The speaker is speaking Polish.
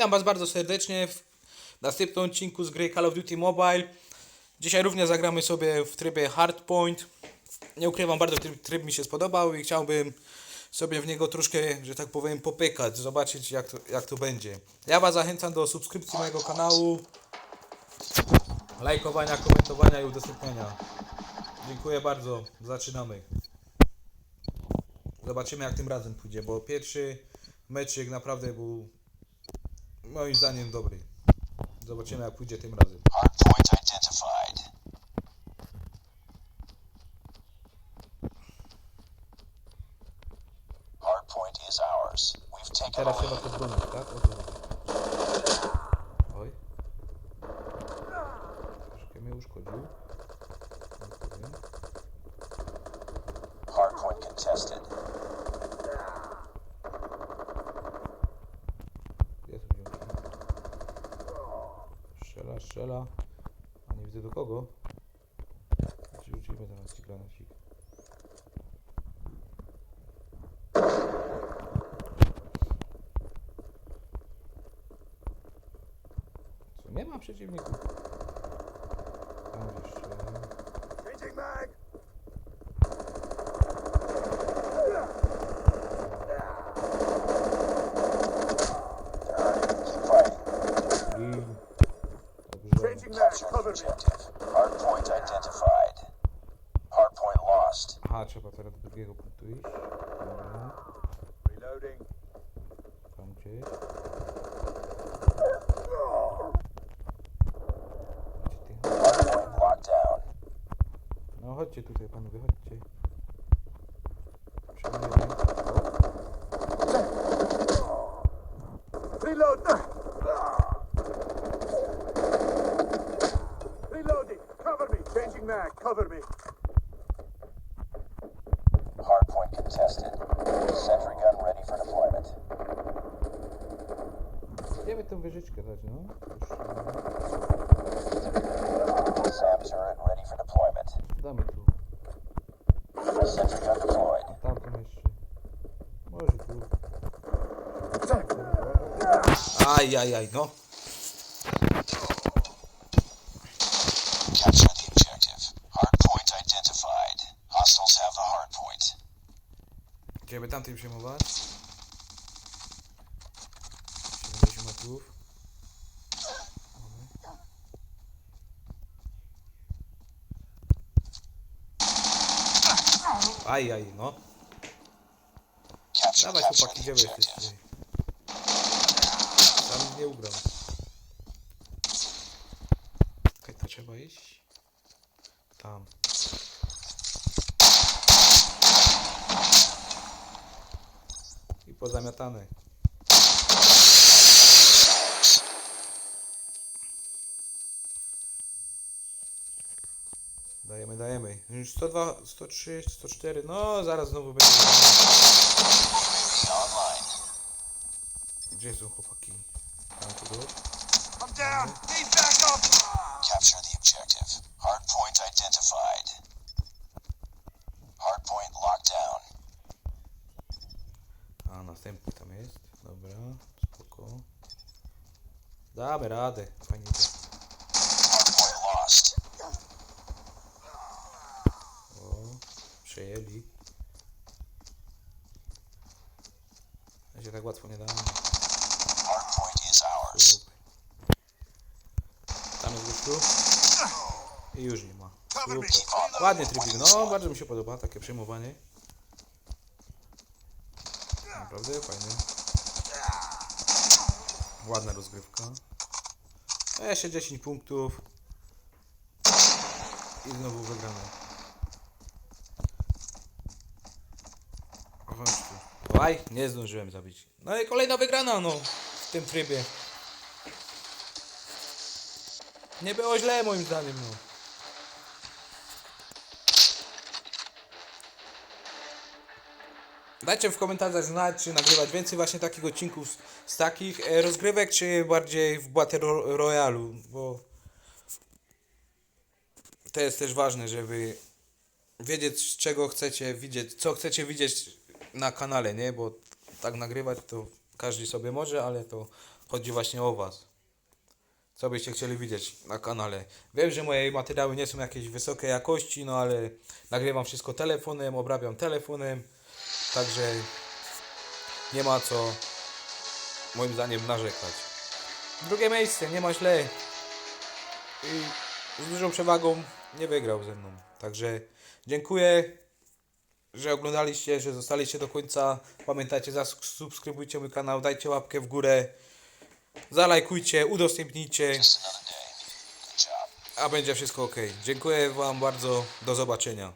Witam Was bardzo serdecznie w następnym odcinku z gry Call of Duty Mobile. Dzisiaj również zagramy sobie w trybie Hardpoint. Nie ukrywam, bardzo tryb, tryb mi się spodobał i chciałbym sobie w niego troszkę, że tak powiem, popykać, zobaczyć jak to, jak to będzie. Ja Was zachęcam do subskrypcji mojego kanału, lajkowania, komentowania i udostępniania. Dziękuję bardzo, zaczynamy. Zobaczymy jak tym razem pójdzie, bo pierwszy meczyk naprawdę był moim zdaniem dobry. Zobaczymy jak pójdzie tym razem. Hardpoint identified. Hardpoint is ours. We've taken Teraz lead. to bronić, tak? O. Oj. Troszkę mnie uszkodził. Hardpoint contested. Gdzie są ziomki? Strzela. A nie widzę do kogo. Rzucimy teraz ci granacik. Co, nie ma przeciwników? Tam gdzieś strzela. Keep fighting. I... Dobrze. Capture the objective. Hardpoint identified. Hardpoint lost. Aha, trzeba teraz do drugiego punktu iść. Dobra. Tam gdzieś. No chodźcie tutaj panowie, chodźcie. Reload! Contested. Sentry gun ready for deployment. Idziemy tą wyżyczkę dać, no. SAM turret ready for deployment. damy tu. Sentry gun deployed. A tamtą jeszcze. Może tu. Aj, aj, aj, no. Capture Idziemy tamtym przejmować. 70 metrów. Aj, aj, no. Dawaj chłopaki, gdzie wy jesteście? Tam nie ugram. Okej, to trzeba iść. Tam. Pozamiatane. Dajemy, dajemy. Już 102, 103, 104. No, zaraz znowu będzie. Gdzie są chłopaki? Tam tu było? I'm down! Need backup! Capture the objective. Hardpoint identified. Hardpoint locked down. A, następny tam jest. Dobra, spoko. Damy radę. Fajnie to. O, przejęli. Ja się tak łatwo nie dam. Hardpoint is ours. Tam jest gościu. I już nie ma. Super. Ładny trybik, no bardzo mi się podoba takie przejmowanie. Naprawdę fajny. Ładna rozgrywka. No, Jeszcze 10 punktów. I znowu wygramy. Oj, nie zdążyłem zabić. No i kolejna wygrana, no. W tym trybie. Nie było źle moim zdaniem, no. Dajcie w komentarzach znać, czy nagrywać więcej właśnie takich odcinków z, z takich e, rozgrywek, czy bardziej w Battle Ro- Royalu, bo to jest też ważne, żeby wiedzieć, czego chcecie widzieć, co chcecie widzieć na kanale, nie? Bo tak nagrywać to każdy sobie może, ale to chodzi właśnie o Was. Co byście chcieli widzieć na kanale. Wiem, że moje materiały nie są jakieś wysokiej jakości, no ale nagrywam wszystko telefonem, obrabiam telefonem, także nie ma co moim zdaniem narzekać. Drugie miejsce, nie ma źle. I z dużą przewagą nie wygrał ze mną. Także dziękuję, że oglądaliście, że zostaliście do końca. Pamiętajcie, zasubskrybujcie mój kanał, dajcie łapkę w górę, zalajkujcie, udostępnijcie, a będzie wszystko ok. Dziękuję Wam bardzo, do zobaczenia.